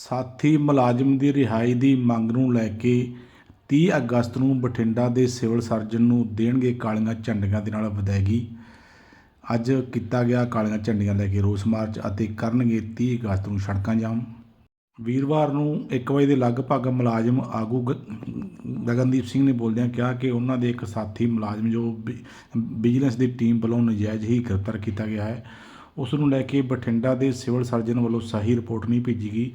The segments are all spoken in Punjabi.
ਸਾਥੀ ਮੁਲਾਜ਼ਮ ਦੀ ਰਿਹਾਈ ਦੀ ਮੰਗ ਨੂੰ ਲੈ ਕੇ 30 ਅਗਸਤ ਨੂੰ ਬਠਿੰਡਾ ਦੇ ਸਿਵਲ ਸਰਜਨ ਨੂੰ ਦੇਣਗੇ ਕਾਲੀਆਂ ਝੰਡੀਆਂ ਦੇ ਨਾਲ ਵਿਦਾਇਗੀ। ਅੱਜ ਕੀਤਾ ਗਿਆ ਕਾਲੀਆਂ ਝੰਡੀਆਂ ਲੈ ਕੇ ਰੋਸ ਮਾਰਚ ਅਤੇ ਕਰਨਗੇ 30 ਅਗਸਤ ਨੂੰ ਸੜਕਾਂ ਜਾਮ। ਵੀਰਵਾਰ ਨੂੰ 1 ਵਜੇ ਦੇ ਲਗਭਗ ਮੁਲਾਜ਼ਮ ਆਗੂ ਗ- ਗਗਨਦੀਪ ਸਿੰਘ ਨੇ ਬੋਲਦਿਆਂ ਕਿਹਾ ਕਿ ਉਹਨਾਂ ਦੇ ਇੱਕ ਸਾਥੀ ਮੁਲਾਜ਼ਮ ਜੋ ਵਿ- ਵਿਜੀਲੈਂਸ ਦੀ ਟੀਮ ਵੱਲੋਂ ਨਜਾਇਜ਼ ਹੀ ਗ੍ਰਿਫਤਾਰ ਕੀਤਾ ਗਿਆ ਹੈ। ਉਸ ਨੂੰ ਲੈ ਕੇ ਬਠਿੰਡਾ ਦੇ ਸਿਵਲ ਸਰਜਨ ਵੱਲੋਂ ਸਹੀ ਰਿਪੋਰਟ ਨਹੀਂ ਭੇਜੀ ਗਈ,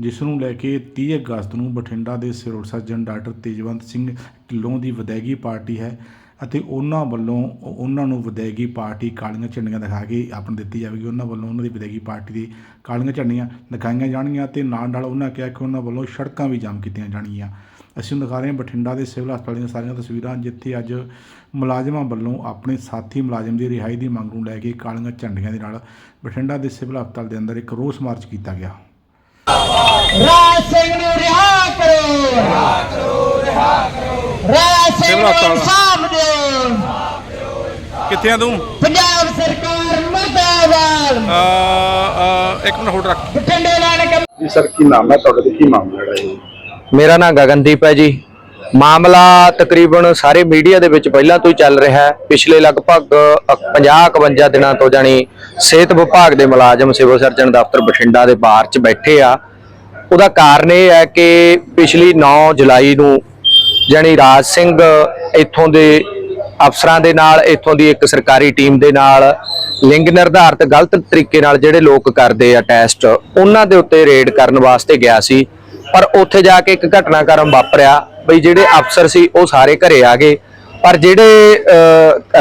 ਜਿਸ ਨੂੰ ਲੈ ਕੇ 30 ਅਗਸਤ ਨੂੰ ਬਠਿੰਡਾ ਦੇ civil surgeon doctor Tejwant Singh Dhillon ਦੀ ਵਿਦਾਇਗੀ ਪਾਰਟੀ ਹੈ ਅਤੇ ਉਹਨਾਂ ਵੱਲੋਂ ਉਹਨਾਂ ਨੂੰ ਵਿਦਾਇਗੀ ਪਾਰਟੀ ਕਾਲੀਆਂ ਝੰਡੀਆਂ ਦਿਖਾ ਕੇ ਆਪਣ ਦਿੱਤੀ ਜਾਵੇਗੀ। ਉਹਨਾਂ ਵੱਲੋਂ ਉਹਨਾਂ ਦੀ ਵਿਦਾਇਗੀ ਪਾਰਟੀ ਦੀ ਕਾਲੀਆਂ ਝੰਡੀਆਂ ਦਿਖਾਈਆਂ ਜਾਣਗੀਆਂ ਤੇ ਨਾਲ ਨਾਲ ਉਹਨਾਂ ਕਿਹਾ ਕਿ ਉਹਨਾਂ ਵੱਲੋਂ ਸੜਕਾਂ ਵੀ ਜਾਮ ਕੀਤੀਆਂ ਜਾਣਗੀਆਂ। ਅਸੀਂ ਹੁਣ ਦਿਖਾ ਰਹੇ ਹਾਂ ਬਠਿੰਡਾ ਦੇ ਸਿਵਲ ਹਸਪਤਾਲ ਦੀਆਂ ਸਾਰੀਆਂ ਤਸਵੀਰਾਂ ਜਿੱਥੇ ਅੱਜ ਮੁਲਾਜ਼ਮਾਂ ਵੱਲੋਂ ਆਪਣੇ ਸਾਥੀ ਮੁਲਾਜ਼ਮ ਦੀ ਰਿਹਾਈ ਦੀ ਮੰਗ ਨੂੰ ਲੈ ਕੇ ਕਾਲੀਆਂ ਝੰਡੀਆਂ ਦੇ ਨਾਲ ਬਠਿੰਡਾ ਦੇ ਸਿਵਲ ਹਸਪਤਾਲ ਦੇ ਅੰਦਰ ਇੱਕ ਰੋਸ ਮਾਰਚ ਕੀਤਾ ਗਿਆ। ਰਾਜ ਸਿੰਘ ਨੂੰ ਰਿਹਾ ਕਰੋ। ਰਿਹਾ ਕਰੋ ਰਿਹਾ ਕਰੋ ਰਾਜ ਸਿੰਘ ਨੂੰ। ਇਨਸਾਫ ਦਿਓ। ਕਿੱਥੇ ਆ ਤੂੰ? ਪੰਜਾਬ ਸਰਕਾਰ ਮਰਦਾਬਾਦ। ਇੱਕ ਮਿੰਟ ਹੋਲਡ ਰੱਖ। ਬਠਿੰਡੇ ਲਾਣ ਕੇ ਜੀ ਸਰ ਕੀ ਨਾਮ ਹੈ? ਤੁਹਾਡਾ ਕੀ ਮਾਮਲਾ ਹੈ? ਮੇਰਾ ਨਾਮ ਗਗਨਦੀਪ ਹੈ ਜੀ। ਮਾਮਲਾ ਤਕਰੀਬਨ ਸਾਰੇ ਮੀਡੀਆ ਦੇ ਵਿੱਚ ਪਹਿਲਾਂ ਤੋਂ ਹੀ ਚੱਲ ਰਿਹਾ ਹੈ। ਪਿਛਲੇ ਲਗਭਗ 50-51 ਦਿਨਾਂ ਤੋਂ ਜਾਣੀ ਸਿਹਤ ਵਿਭਾਗ ਦੇ ਮੁਲਾਜ਼ਮ, ਸਿਵਲ ਸਰਜਨ ਦਫ਼ਤਰ ਬਠਿੰਡਾ ਦੇ ਬਾਹਰ 'ਚ ਬੈਠੇ ਆ। ਉਹਦਾ ਕਾਰਨ ਇਹ ਹੈ ਕਿ ਪਿਛਲੀ 9 ਜੁਲਾਈ ਨੂੰ ਜਾਣੀ ਰਾਜ ਸਿੰਘ ਇੱਥੋਂ ਦੇ ਅਫਸਰਾਂ ਦੇ ਨਾਲ, ਇੱਥੋਂ ਦੀ ਇੱਕ ਸਰਕਾਰੀ ਟੀਮ ਦੇ ਨਾਲ ਲਿੰਗ ਨਿਰਧਾਰਤ ਗਲਤ ਤਰੀਕੇ ਨਾਲ ਜਿਹੜੇ ਲੋਕ ਕਰਦੇ ਆ ਟੈਸਟ, ਉਹਨਾਂ ਦੇ ਉੱਤੇ ਰੇਡ ਕਰਨ ਵਾਸਤੇ ਗਿਆ ਸੀ। ਪਰ ਉੱਥੇ ਜਾ ਕੇ ਇੱਕ ਘਟਨਾਕ੍ਰਮ ਵਾਪਰਿਆ ਬਈ ਜਿਹੜੇ ਅਫਸਰ ਸੀ ਉਹ ਸਾਰੇ ਘਰੇ ਆ ਗਏ। ਪਰ ਜਿਹੜੇ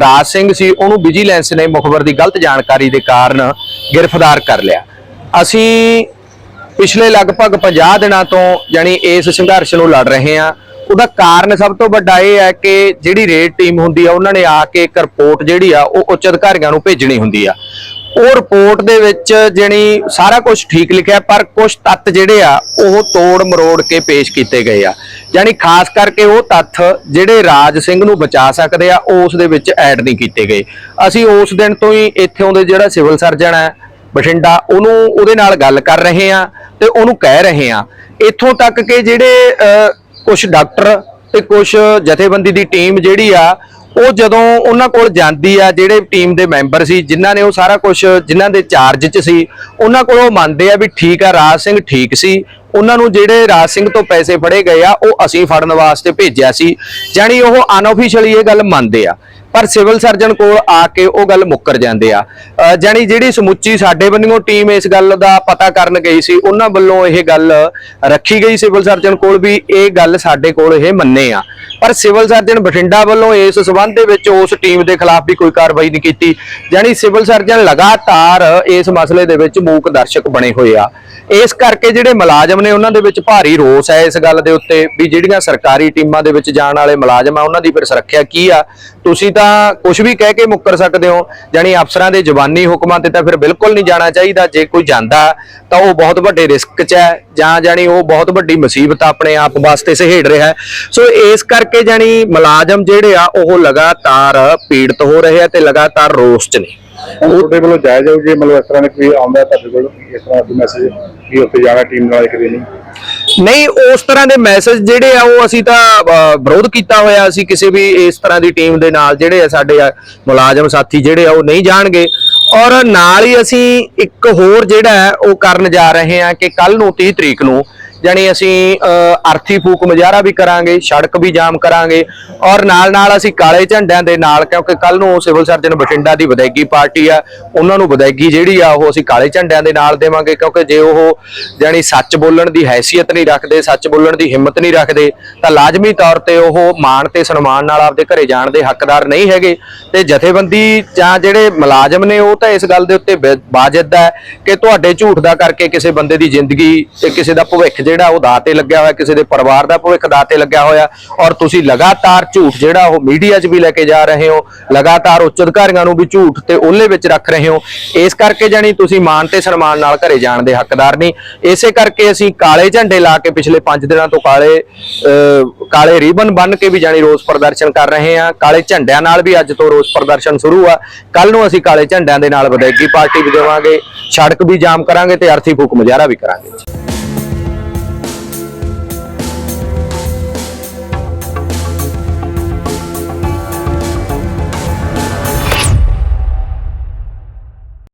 ਰਾਜ ਸਿੰਘ ਸੀ, ਉਹਨੂੰ ਵਿਜੀਲੈਂਸ ਨੇ ਮੁਖਬਰ ਦੀ ਗਲਤ ਜਾਣਕਾਰੀ ਦੇ ਕਾਰਨ ਗ੍ਰਿਫਤਾਰ ਕਰ ਲਿਆ। ਅਸੀਂ ਪਿਛਲੇ ਲਗਭਗ 50 ਦਿਨਾਂ ਤੋਂ ਯਾਨੀ ਇਸ ਸੰਘਰਸ਼ ਨੂੰ ਲੜ ਰਹੇ ਹਾਂ। ਉਹਦਾ ਕਾਰਨ ਸਭ ਤੋਂ ਵੱਡਾ ਇਹ ਹੈ ਕਿ ਜਿਹੜੀ ਰੇਡ ਟੀਮ ਹੁੰਦੀ ਆ, ਉਹਨਾਂ ਨੇ ਆ ਕੇ ਇੱਕ ਰਿਪੋਰਟ ਜਿਹੜੀ ਆ, ਉਹ ਉੱਚ ਅਧਿਕਾਰੀਆਂ ਨੂੰ ਭੇਜਣੀ ਹੁੰਦੀ ਆ। ਉਹ ਰਿਪੋਰਟ ਦੇ ਵਿੱਚ ਜਿਹੜੀ ਸਾਰਾ ਕੁਝ ਠੀਕ ਲਿਖਿਆ, ਪਰ ਕੁਝ ਤੱਤ ਜਿਹੜੇ ਆ, ਉਹ ਤੋੜ ਮਰੋੜ ਕੇ ਪੇਸ਼ ਕੀਤੇ ਗਏ ਆ। ਯਾਨੀ ਖਾਸ ਕਰਕੇ ਉਹ ਤੱਥ ਜਿਹੜੇ ਰਾਜ ਸਿੰਘ ਨੂੰ ਬਚਾ ਸਕਦੇ ਆ, ਉਸ ਦੇ ਵਿੱਚ ਐਡ ਨਹੀਂ ਕੀਤੇ ਗਏ। ਅਸੀਂ ਉਸ ਦਿਨ ਤੋਂ ਹੀ ਇੱਥੋਂ ਦੇ ਜਿਹੜਾ ਸਿਵਲ ਸਰਜਨ ਹੈ, ਬਠਿੰਡਾ, ਉਹਨੂੰ ਉਹਦੇ ਨਾਲ ਗੱਲ ਕਰ ਰਹੇ ਆ ਤੇ ਉਹਨੂੰ ਕਹਿ ਰਹੇ ਆ। ਇੱਥੋਂ ਤੱਕ ਕਿ ਜਿਹੜੇ ਕੁਝ ਡਾਕਟਰ ਤੇ ਕੁਝ ਜਥੇਬੰਦੀ ਦੀ ਟੀਮ ਜਿਹੜੀ ਆ ਉਹ ਜਦੋਂ ਉਹਨਾਂ ਕੋਲ ਜਾਂਦੀ ਆ, ਜਿਹੜੇ ਟੀਮ ਦੇ ਮੈਂਬਰ ਸੀ, ਜਿਨ੍ਹਾਂ ਨੇ ਉਹ ਸਾਰਾ ਕੁਝ ਜਿਨ੍ਹਾਂ ਦੇ ਚਾਰਜ 'ਚ ਸੀ, ਉਹਨਾਂ ਕੋਲ ਉਹ ਮੰਨਦੇ ਆ ਵੀ ਠੀਕ ਆ, ਰਾਜ ਸਿੰਘ ਠੀਕ ਸੀ ਉਹਨਾਂ ਨੂੰ ਜਿਹੜੇ ਰਾਜ ਸਿੰਘ ਤੋਂ ਪੈਸੇ ਫੜੇ ਗਏ ਆ, ਉਹ ਅਸੀਂ ਫੜਨ ਵਾਸਤੇ ਭੇਜਿਆ ਸੀ। ਜਾਣੀ ਉਹ ਅਨਆਫੀਸ਼ੀਅਲੀ ਇਹ ਗੱਲ ਮੰਨਦੇ ਆ, ਪਰ ਸਿਵਲ ਸਰਜਨ ਕੋਲ ਆ ਕੇ ਉਹ ਗੱਲ ਮੁੱਕਰ ਜਾਂਦੇ ਆ। ਅਹ ਜਿਹੜੀ ਸਮੁੱਚੀ ਸਾਡੇ ਵੱਲੋਂ ਟੀਮ ਇਸ ਗੱਲ ਦਾ ਪਤਾ ਕਰਨ ਗਈ ਸੀ, ਉਹਨਾਂ ਵੱਲੋਂ ਇਹ ਗੱਲ ਰੱਖੀ ਗਈ ਸਿਵਲ ਸਰਜਨ ਕੋਲ ਵੀ ਇਹ ਗੱਲ ਸਾਡੇ ਕੋਲ ਇਹ ਮੰਨੇ ਆ। ਪਰ ਸਿਵਲ ਸਰਜਨ ਬਠਿੰਡਾ ਵੱਲੋਂ ਇਸ ਸਬੰਧ ਦੇ ਵਿੱਚ ਉਸ ਟੀਮ ਦੇ ਖਿਲਾਫ ਵੀ ਕੋਈ ਕਾਰਵਾਈ ਨਹੀਂ ਕੀਤੀ। ਜਾਣੀ ਸਿਵਲ ਸਰਜਨ ਲਗਾਤਾਰ ਇਸ ਮਸਲੇ ਦੇ ਵਿੱਚ ਮੂਕ ਦਰਸ਼ਕ ਬਣੇ ਹੋਏ ਆ। ਇਸ ਕਰਕੇ ਜਿਹੜੇ ਮੁਲਾਜ਼ਮ ਨੇ ਉਹਨਾਂ ਦੇ ਵਿੱਚ ਭਾਰੀ ਰੋਸ ਹੈ ਇਸ ਗੱਲ ਦੇ ਉੱਤੇ ਵੀ ਜਿਹੜੀਆਂ ਸਰਕਾਰੀ ਟੀਮਾਂ ਦੇ ਵਿੱਚ ਜਾਣ ਵਾਲੇ ਮੁਲਾਜ਼ਮ ਆ, ਉਹਨਾਂ ਦੀ ਫਿਰ ਸੁਰੱਖਿਆ ਕੀ ਆ? ਤੁਸੀਂ ਤਾਂ ਕੁਝ ਵੀ ਕਹਿ ਕੇ ਮੁੱਕਰ ਸਕਦੇ ਹੋ, ਜਾਣੀ ਅਫਸਰਾਂ ਦੇ ਜ਼ਬਾਨੀ ਹੁਕਮਾਂ ਤੇ ਤਾਂ ਫਿਰ ਬਿਲਕੁਲ ਨਹੀਂ ਜਾਣਾ ਚਾਹੀਦਾ, ਜੇ ਕੋਈ ਜਾਂਦਾ ਤਾਂ ਉਹ ਬਹੁਤ ਵੱਡੇ ਰਿਸਕ 'ਚ ਹੈ, ਜਾਂ ਜਾਣੀ ਉਹ ਬਹੁਤ ਵੱਡੀ ਮੁਸੀਬਤ ਆਪਣੇ ਆਪ ਵਾਸਤੇ ਸਹੇੜ ਰਿਹਾ ਸੋ ਇਸ ਕਰਕੇ ਜਾਣੀ ਮੁਲਾਜ਼ਮ ਜਿਹੜੇ ਆ, ਉਹ ਲਗਾਤਾਰ ਪੀੜਤ ਹੋ ਰਹੇ ਆ ਤੇ ਲਗਾਤਾਰ ਰੋਸ 'ਚ ਨੇ। ਤੁਹਾਡੇ ਵੱਲੋਂ ਜਾਇਜ਼ ਹੋ ਜੇ ਮਤਲਬ ਇਸ ਤਰ੍ਹਾਂ ਦਾ ਕੋਈ ਆਉਂਦਾ ਤੁਹਾਡੇ ਕੋਲ ਇਸ ਤਰ੍ਹਾਂ ਦਾ ਮੈਸੇਜ ਵੀ ਉੱਥੇ ਜਾਣਾ ਟੀਮ ਨਾਲ ਕਦੇ ਨਹੀਂ ਨਹੀਂ, ਉਸ ਤਰ੍ਹਾਂ ਦੇ ਮੈਸੇਜ ਜਿਹੜੇ ਆ ਉਹ ਅਸੀਂ ਤਾਂ ਵਿਰੋਧ ਕੀਤਾ ਹੋਇਆ ਅਸੀਂ ਕਿਸੇ ਵੀ ਇਸ ਤਰ੍ਹਾਂ ਦੀ ਟੀਮ ਦੇ ਨਾਲ ਜਿਹੜੇ ਆ ਸਾਡੇ ਮੁਲਾਜ਼ਮ ਸਾਥੀ ਜਿਹੜੇ ਆ ਉਹ ਨਹੀਂ ਜਾਣਗੇ। ਔਰ ਨਾਲ ਹੀ ਅਸੀਂ ਇੱਕ ਹੋਰ ਜਿਹੜਾ ਉਹ ਕਰਨ ਜਾ ਰਹੇ ਹਾਂ ਕਿ ਕੱਲ ਨੂੰ 30 ਤਰੀਕ ਨੂੰ ਜਾਣੀ ਅਸੀਂ ਅਰਥੀ ਫੂਕ ਮੁਜ਼ਾਹਰਾ ਵੀ ਕਰਾਂਗੇ, ਸੜਕ ਵੀ ਜਾਮ ਕਰਾਂਗੇ ਔਰ ਨਾਲ ਨਾਲ ਅਸੀਂ ਕਾਲੇ ਝੰਡਿਆਂ ਦੇ ਨਾਲ, ਕਿਉਂਕਿ ਕੱਲ ਨੂੰ ਸਿਵਲ ਸਰਜਨ ਬਠਿੰਡਾ ਦੀ ਵਿਦਾਇਗੀ ਪਾਰਟੀ ਆ, ਉਹਨਾਂ ਨੂੰ ਵਿਦਾਇਗੀ ਜਿਹੜੀ ਆ, ਉਹ ਅਸੀਂ ਕਾਲੇ ਝੰਡਿਆਂ ਦੇ ਨਾਲ ਦੇਵਾਂਗੇ, ਕਿਉਂਕਿ ਜੇ ਉਹ ਜਾਣੀ ਸੱਚ ਬੋਲਣ ਦੀ ਹੈਸੀਅਤ ਨਹੀਂ ਰੱਖਦੇ, ਸੱਚ ਬੋਲਣ ਦੀ ਹਿੰਮਤ ਨਹੀਂ ਰੱਖਦੇ, ਤਾਂ ਲਾਜ਼ਮੀ ਤੌਰ ਤੇ ਉਹ ਮਾਣ ਤੇ ਸਨਮਾਨ ਨਾਲ ਆਪਦੇ ਘਰੇ ਜਾਣ ਦੇ ਹੱਕਦਾਰ ਨਹੀਂ ਹੈਗੇ। ਤੇ ਜਥੇਬੰਦੀ ਜਾਂ ਜਿਹੜੇ ਮੁਲਾਜ਼ਮ ਨੇ, ਉਹ ਤਾਂ ਇਸ ਗੱਲ ਦੇ ਉੱਤੇ ਬ- ਬਾਜ਼ਿਦ ਹੈ ਕਿ ਤੁਹਾਡੇ ਝੂਠ ਦਾ ਕਰਕੇ ਕਿਸੇ ਬੰਦੇ ਦੀ ਜ਼ਿੰਦਗੀ ਤੇ ਕਿਸੇ ਦਾ ਭਵਿੱਖ ਜਿਹੜਾ ਉਹ ਦਾਅ ਤੇ ਲੱਗਿਆ ਹੋਇਆ, ਕਿਸੇ ਦੇ ਪਰਿਵਾਰ ਦਾ ਭਵਿੱਖ ਦਾਅ ਤੇ ਲੱਗਿਆ ਹੋਇਆ, ਔਰ ਤੁਸੀਂ ਲਗਾਤਾਰ ਝੂਠ ਜਿਹੜਾ ਉਹ ਮੀਡੀਆ 'ਚ ਵੀ ਲੈ ਕੇ ਜਾ ਰਹੇ ਹੋ, ਲਗਾਤਾਰ ਉੱਚ ਅਧਿਕਾਰੀਆਂ ਨੂੰ ਵੀ ਝੂਠ ਤੇ ਓਲੇ ਵਿੱਚ ਰੱਖ ਰਹੇ ਹੋ, ਇਸ ਕਰਕੇ ਜਾਣੀ ਤੁਸੀਂ ਮਾਣ ਤੇ ਸਨਮਾਨ ਨਾਲ ਘਰੇ ਜਾਣ ਦੇ ਹੱਕਦਾਰ ਨਹੀਂ। ਇਸੇ ਕਰਕੇ ਅਸੀਂ ਕਾਲੇ ਝੰਡੇ ਲਾ ਕੇ ਪਿਛਲੇ 5 ਦਿਨਾਂ ਤੋਂ ਕਾਲੇ ਕਾਲੇ ਰੀਬਨ ਬੰਨ ਕੇ ਵੀ ਜਾਣੀ ਰੋਸ ਪ੍ਰਦਰਸ਼ਨ ਕਰ ਰਹੇ ਹਾਂ। ਕਾਲੇ ਝੰਡਿਆਂ ਨਾਲ ਵੀ ਅੱਜ ਤੋਂ ਰੋਸ ਪ੍ਰਦਰਸ਼ਨ ਸ਼ੁਰੂ ਆ। ਕੱਲ ਨੂੰ ਅਸੀਂ ਕਾਲੇ ਝੰਡਿਆਂ ਦੇ ਨਾਲ ਵਿਦਾਇਗੀ ਪਾਰਟੀ ਵੀ ਦੇਵਾਂਗੇ, ਸੜਕ ਵੀ ਜਾਮ ਕਰਾਂਗੇ ਤੇ ਅਰਥੀ ਫੂਕ ਮੁਜ਼ਾਹਰਾ ਵੀ ਕਰਾਂਗੇ।